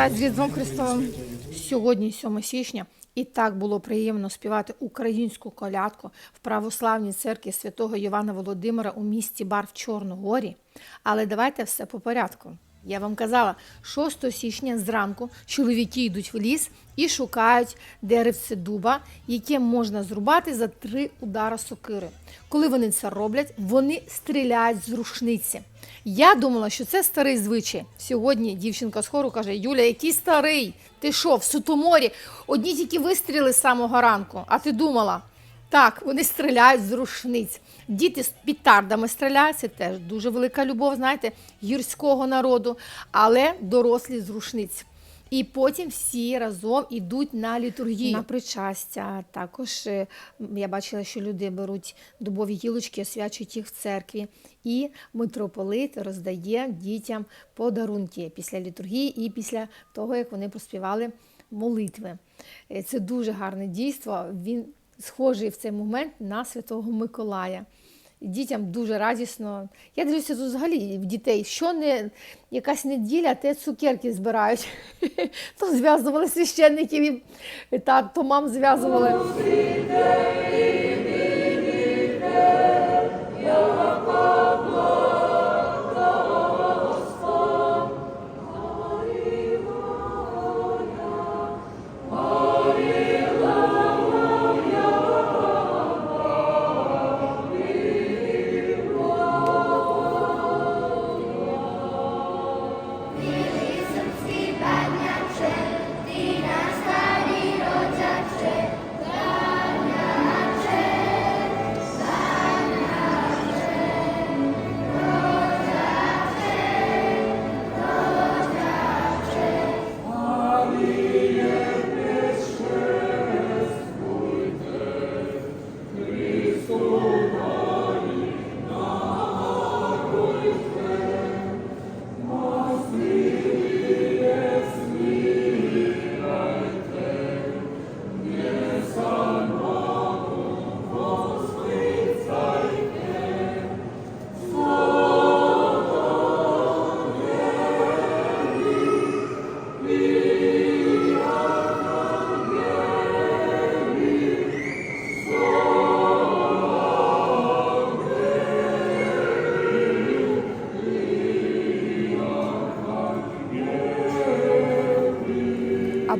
вітаю з Різдвом Христовим. Сьогодні, 7 січня, і так було приємно співати українську колядку в православній церкві святого Івана Володимира у місті Бар в Чорногорі. Але давайте все по порядку. Я вам казала, 6 січня зранку чоловіки йдуть в ліс і шукають деревце дуба, яке можна зрубати за три удара сокири. Коли вони це роблять, вони стріляють з рушниці. Я думала, що це старий звичай. Сьогодні дівчинка з хору каже: Юля, який старий? Ти що, в Сутоморі? Одні тільки вистріли з самого ранку. А ти думала? Так, вони стріляють з рушниць. Діти з пітардами стріляють, це теж дуже велика любов, знаєте, гірського народу, але дорослі з рушниць. І потім всі разом ідуть на літургію. На причастя. Також е, я бачила, що люди беруть дубові гілочки, освячують їх в церкві. І митрополит роздає дітям подарунки після літургії і після того, як вони проспівали молитви. Е, Це дуже гарне дійство. Він схожий в цей момент на Святого Миколая. Дітям дуже радісно. Я дивлюся тут взагалі в дітей, що не якась неділя, те цукерки збирають. То зв'язували священників, та, то мам зв'язували.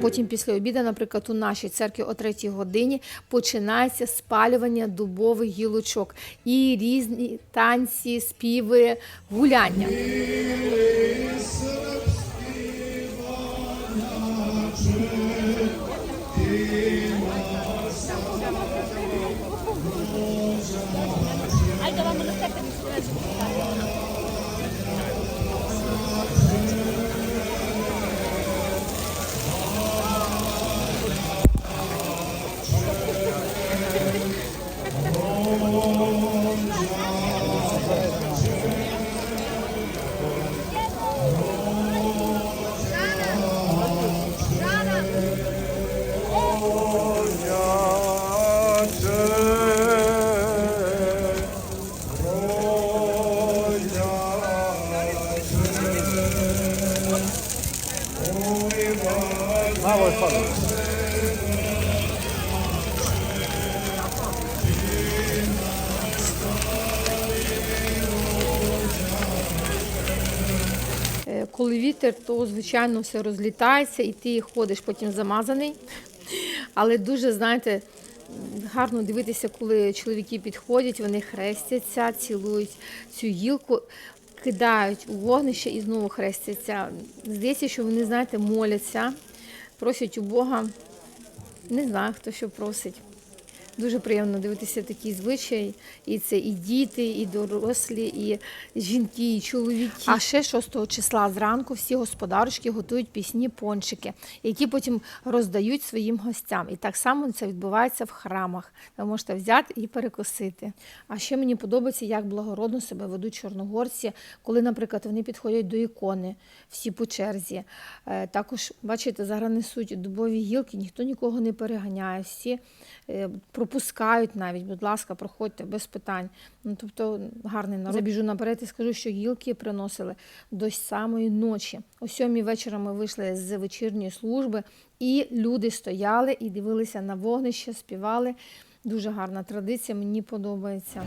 Потім після обіду, наприклад, у нашій церкві о 3 годині починається спалювання дубових гілочок і різні танці, співи, гуляння. Е, Коли вітер, то звичайно все розлітається, і ти ходиш потім замазаний. Але дуже, знаєте, гарно дивитися, коли чоловіки підходять, вони хрестяться, цілують цю гілку, кидають у вогнище і знову хрестяться. Здається, що вони, знаєте, моляться, просять у Бога. Не знаю, хто що просить. Дуже приємно дивитися такі звичаї. І це і діти, і дорослі, і жінки, і чоловіки. А ще 6 числа зранку всі господарочки готують пісні пончики, які потім роздають своїм гостям. І так само це відбувається в храмах. Ви можете взяти і перекусити. А ще мені подобається, як благородно себе ведуть чорногорці, коли, наприклад, вони підходять до ікони, всі по черзі. Е, Також, бачите, зараз несуть дубові гілки, ніхто нікого не переганяє. Всі е, пропускають навіть, будь ласка, проходьте без питань. Ну тобто гарний народ. Забіжу наперед і скажу, що гілки приносили до самої ночі. О сьомій вечора ми вийшли з вечірньої служби, і люди стояли і дивилися на вогнище, співали. Дуже гарна традиція, мені подобається.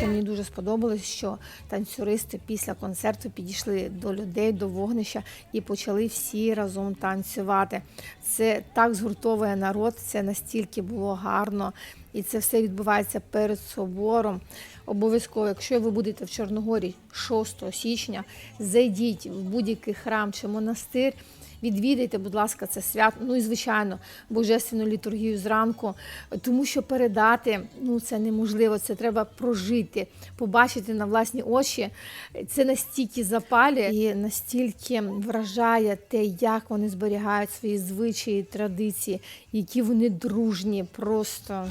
Ще мені дуже сподобалось, що танцюристи після концерту підійшли до людей, до вогнища і почали всі разом танцювати. Це так згуртовує народ, це настільки було гарно, і це все відбувається перед собором. Обов'язково, якщо ви будете в Чорногорі 6 січня, зайдіть в будь-який храм чи монастир. Відвідайте, будь ласка, це свято. Ну і звичайно, божественну літургію зранку, тому що передати ну це неможливо. Це треба прожити, побачити на власні очі. Це настільки запалює і настільки вражає те, як вони зберігають свої звичаї, традиції, які вони дружні, просто.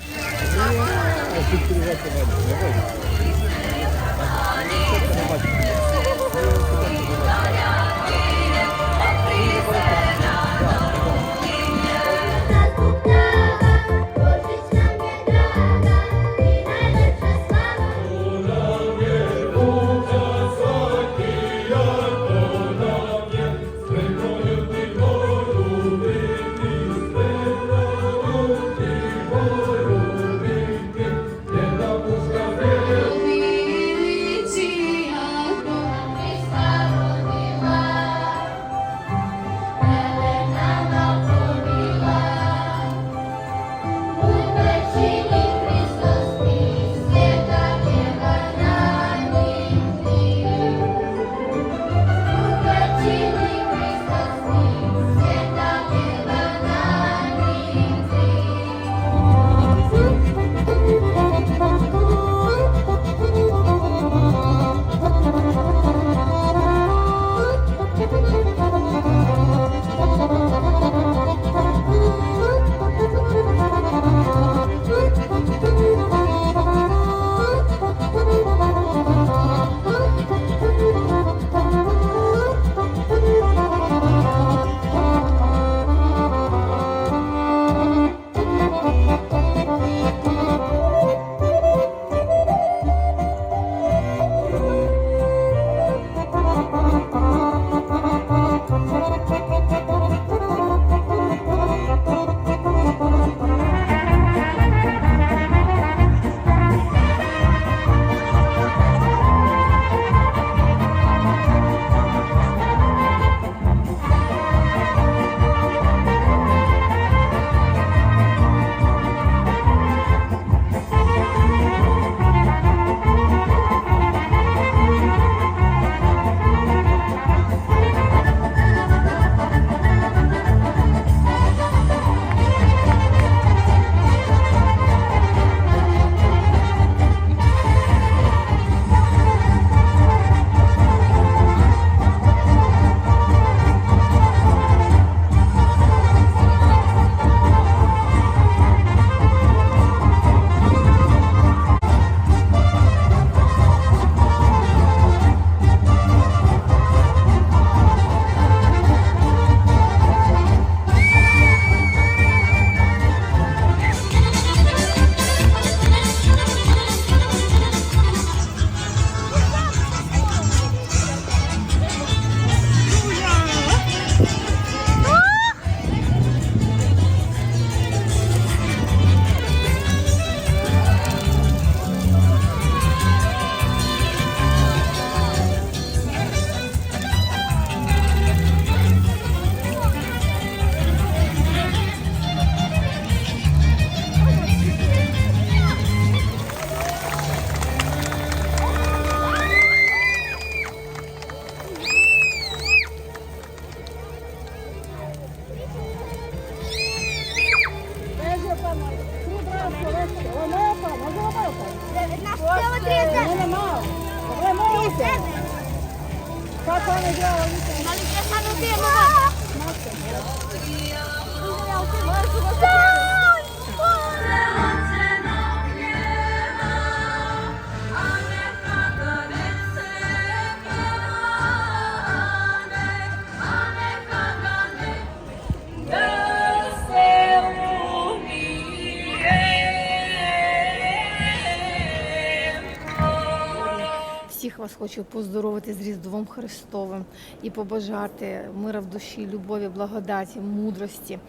Всіх вас хочу поздоровити з Різдвом Христовим і побажати мира в душі, любові, благодаті, мудрості,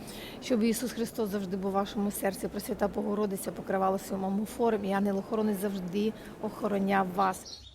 щоб Ісус Христос завжди був у вашому серці, Пресвята Богородиця покривала своєму формі, А ангел охоронець завжди охороняв вас.